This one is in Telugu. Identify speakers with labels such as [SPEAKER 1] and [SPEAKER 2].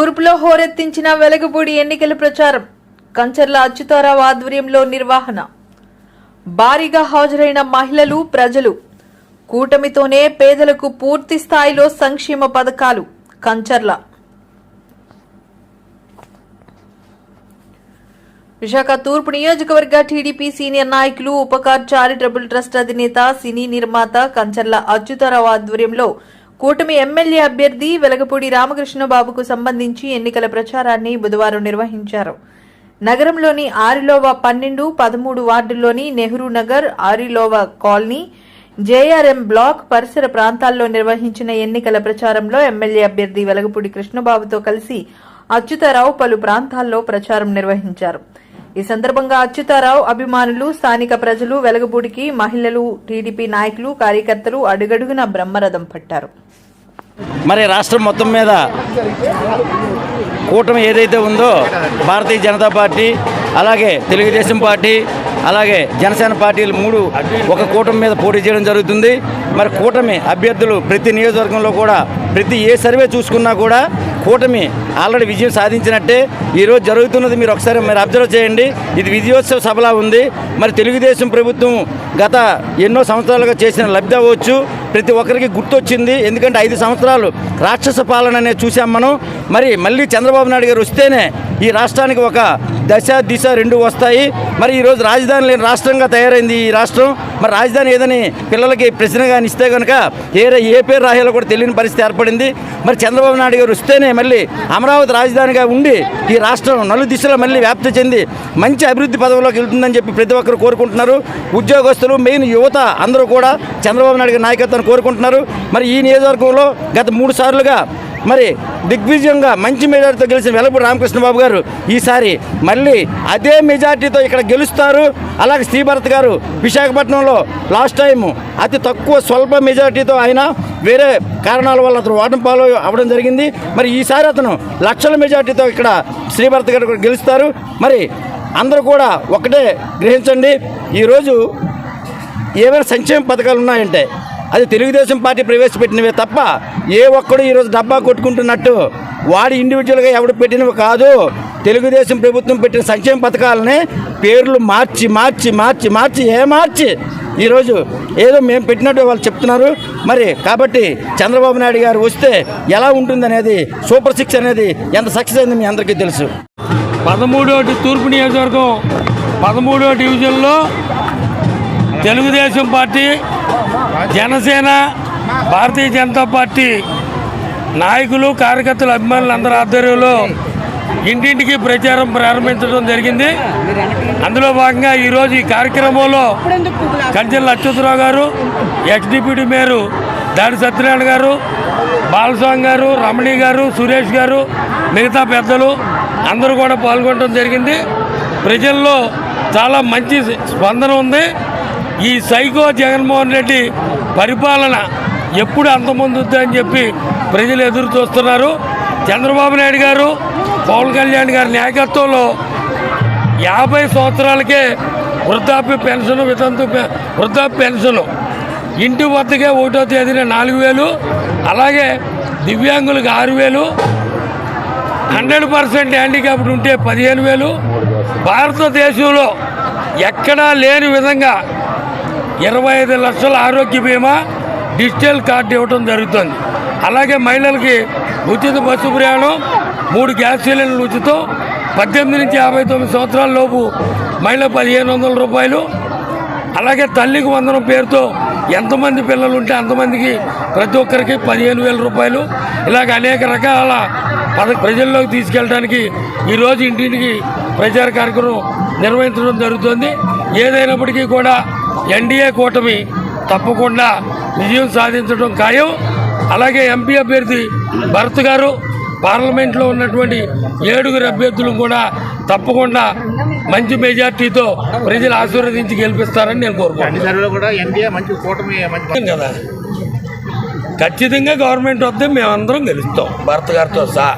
[SPEAKER 1] తూర్పులో హోరెత్తించిన వెలగపూడి ఎన్నికల ప్రచారం కంచర్ల అచ్యుతారావు ఆధ్వర్యంలో నిర్వహణ. భారీగా హాజరైన మహిళలు ప్రజలు. కూటమితోనే పేదలకు పూర్తి స్థాయిలో సంక్షేమ పథకాలు కంచర్ల. విశాఖ తూర్పు నియోజకవర్గ టీడీపీ సీనియర్ నాయకులు ఉపకార్ చారిటబుల్ ట్రస్ట్ అధినేత సినీ నిర్మాత కంచర్ల అచ్యుతారావు ఆధ్వర్యంలో కూటమి ఎమ్మెల్యే అభ్యర్థి వెలగపూడి రామకృష్ణబాబుకు సంబంధించి ఎన్నికల ప్రచారాన్ని బుధవారం నిర్వహించారు. నగరంలోని ఆరిలోవ పన్నెండు పదమూడు వార్డుల్లోని Nehru Nagar Arilova colony JRM block పరిసర ప్రాంతాల్లో నిర్వహించిన ఎన్నికల ప్రచారంలో ఎమ్మెల్యే అభ్యర్థి వెలగపూడి కృష్ణబాబుతో కలిసి అచ్యుతారావు పలు ప్రాంతాల్లో ప్రచారం నిర్వహించారు. ఈ సందర్భంగా అచ్యుతారావు అభిమానులు స్థానిక ప్రజలు వెలగబూడికి మహిళలు టీడీపీ నాయకులు కార్యకర్తలు అడుగడుగున బ్రహ్మరథం పట్టారు.
[SPEAKER 2] మరి రాష్ట్రం మొత్తం మీద కూటమి ఏదైతే ఉందో భారతీయ జనతా పార్టీ అలాగే తెలుగుదేశం పార్టీ అలాగే జనసేన పార్టీలు మూడు ఒక కూటమి మీద పోటీ చేయడం జరుగుతుంది. మరి కూటమి అభ్యర్థులు ప్రతి నియోజకవర్గంలో కూడా ప్రతి ఏ సర్వే చూసుకున్నా కూడా కూటమి ఆల్రెడీ విజయం సాధించినట్టే ఈరోజు జరుగుతున్నది మీరు ఒకసారి మీరు అబ్జర్వ్ చేయండి. ఇది విజయోత్సవ సభలా ఉంది. మరి తెలుగుదేశం ప్రభుత్వం గత ఎన్నో సంవత్సరాలుగా చేసిన లబ్ధి అవ్వచ్చు. ప్రతి ఒక్కరికి గుర్తొచ్చింది. ఎందుకంటే ఐదు సంవత్సరాలు రాక్షస పాలన అనేది చూసాం మనం. మరి మళ్ళీ చంద్రబాబు నాయుడు గారు వస్తేనే ఈ రాష్ట్రానికి ఒక దశ దిశ రెండు వస్తాయి. మరి ఈరోజు రాజధాని లేని రాష్ట్రంగా తయారైంది ఈ రాష్ట్రం. మరి రాజధాని ఏదని పిల్లలకి ప్రశ్న కానీ ఇస్తే కనుక ఏ ఏ పేరు రాయాలో కూడా తెలియని పరిస్థితి ఏర్పడింది. మరి చంద్రబాబు నాయుడు గారు వస్తేనే మళ్ళీ అమరావతి రాజధానిగా ఉండి ఈ రాష్ట్రం నలు దిశలో మళ్ళీ వ్యాప్తి చెంది మంచి అభివృద్ధి పదవిలోకి వెళ్తుందని చెప్పి ప్రతి ఒక్కరు కోరుకుంటున్నారు. ఉద్యోగస్తులు మెయిన్ యువత అందరూ కూడా చంద్రబాబు నాయుడు గారి నాయకత్వాన్ని కోరుకుంటున్నారు. మరి ఈ నియోజకవర్గంలో గత మూడు సార్లుగా మరి దిగ్విజయంగా మంచి మెజార్టీతో గెలిచిన వెలపూడి రామకృష్ణబాబు గారు ఈసారి మళ్ళీ అదే మెజార్టీతో ఇక్కడ గెలుస్తారు. అలాగే శ్రీభరత్ గారు విశాఖపట్నంలో లాస్ట్ టైం అతి తక్కువ స్వల్ప మెజార్టీతో ఆయన వేరే కారణాల వల్ల అతను ఓటమి పాలు అవ్వడం జరిగింది. మరి ఈసారి అతను లక్షల మెజార్టీతో ఇక్కడ శ్రీభరత్ గారు కూడా గెలుస్తారు. మరి అందరూ కూడా ఒకటే గ్రహించండి. ఈరోజు ఏమైనా సంక్షేమ పథకాలు ఉన్నాయంటే అది తెలుగుదేశం పార్టీ ప్రవేశపెట్టినవే తప్ప ఏ ఒక్కడు ఈరోజు డబ్బా కొట్టుకుంటున్నట్టు వాడి ఇండివిజువల్గా ఎవడు పెట్టినవి కాదు. తెలుగుదేశం ప్రభుత్వం పెట్టిన సంక్షేమ పథకాలని పేర్లు మార్చి మార్చి మార్చి మార్చి ఏ మార్చి? ఈరోజు ఏదో మేము పెట్టినట్టు వాళ్ళు చెప్తున్నారు. మరి కాబట్టి చంద్రబాబు నాయుడు గారు వస్తే ఎలా ఉంటుందనేది సూపర్ సిక్స్ అనేది ఎంత సక్సెస్ అయింది మీ అందరికీ తెలుసు.
[SPEAKER 3] పదమూడో తూర్పు నియోజకవర్గం పదమూడో డివిజన్లో తెలుగుదేశం పార్టీ జనసేన భారతీయ జనతా పార్టీ నాయకులు కార్యకర్తలు అభిమానులు అందరి ఆధ్వర్యంలో ఇంటింటికి ప్రచారం ప్రారంభించడం జరిగింది. అందులో భాగంగా ఈరోజు ఈ కార్యక్రమంలో కంచెల అచ్యుతరావు గారు ఎక్స్ డిప్యూటీ మేయరు దాడి సత్యనారాయణ గారు బాలస్వామి గారు రమణి గారు సురేష్ గారు మిగతా పెద్దలు అందరూ కూడా పాల్గొనడం జరిగింది. ప్రజల్లో చాలా మంచి స్పందన ఉంది. ఈ సైకో జగన్మోహన్ రెడ్డి పరిపాలన ఎప్పుడు అంతమందుద్ది అని చెప్పి ప్రజలు ఎదురు చూస్తున్నారు. చంద్రబాబు నాయుడు గారు పవన్ కళ్యాణ్ గారి నాయకత్వంలో యాభై సంవత్సరాలకే వృద్ధాప్య పెన్షన్ వితంతు వృద్ధాప్య పెన్షన్. ఇంటి వద్దకే ఒకటో తేదీన నాలుగు వేలు అలాగే దివ్యాంగులకు ఆరు వేలు హండ్రెడ్ పర్సెంట్ హ్యాండిక్యాప్డ్ ఉంటే పదిహేను వేలు. భారతదేశంలో ఎక్కడా లేని విధంగా ఇరవై ఐదు లక్షల ఆరోగ్య బీమా డిజిటల్ కార్డు ఇవ్వడం జరుగుతుంది. అలాగే మహిళలకి ఉచిత బస్సు ప్రయాణం మూడు గ్యాస్ సిలిండర్లు ఉచితం పద్దెనిమిది నుంచి యాభై తొమ్మిది సంవత్సరాల లోపు మహిళ పదిహేను వందల రూపాయలు. అలాగే తల్లికి వందనం పేరుతో ఎంతమంది పిల్లలు ఉంటే అంతమందికి ప్రతి ఒక్కరికి పదిహేను వేల రూపాయలు. ఇలాగ అనేక రకాల పద ప్రజల్లోకి తీసుకెళ్ళడానికి ఈరోజు ఇంటింటికి ప్రచార కార్యక్రమం నిర్వహించడం జరుగుతుంది. ఏదైనప్పటికీ కూడా ఎన్డీఏ కూటమి తప్పకుండా విజయం సాధించడం ఖాయం. అలాగే ఎంపీ అభ్యర్థి భరత్ గారు పార్లమెంట్లో ఉన్నటువంటి ఏడుగురు అభ్యర్థులు కూడా తప్పకుండా మంచి మెజార్టీతో ప్రజలు ఆశీర్వదించి గెలిపిస్తారని నేను కోరుకుంటున్నాను.
[SPEAKER 4] సర్వేలో కూడా ఎన్డీఏ మంచి కూటమి మంచి
[SPEAKER 3] కదా. ఖచ్చితంగా గవర్నమెంట్ వస్తే మేమందరం గెలుస్తాం భరత్ గారితో సహా.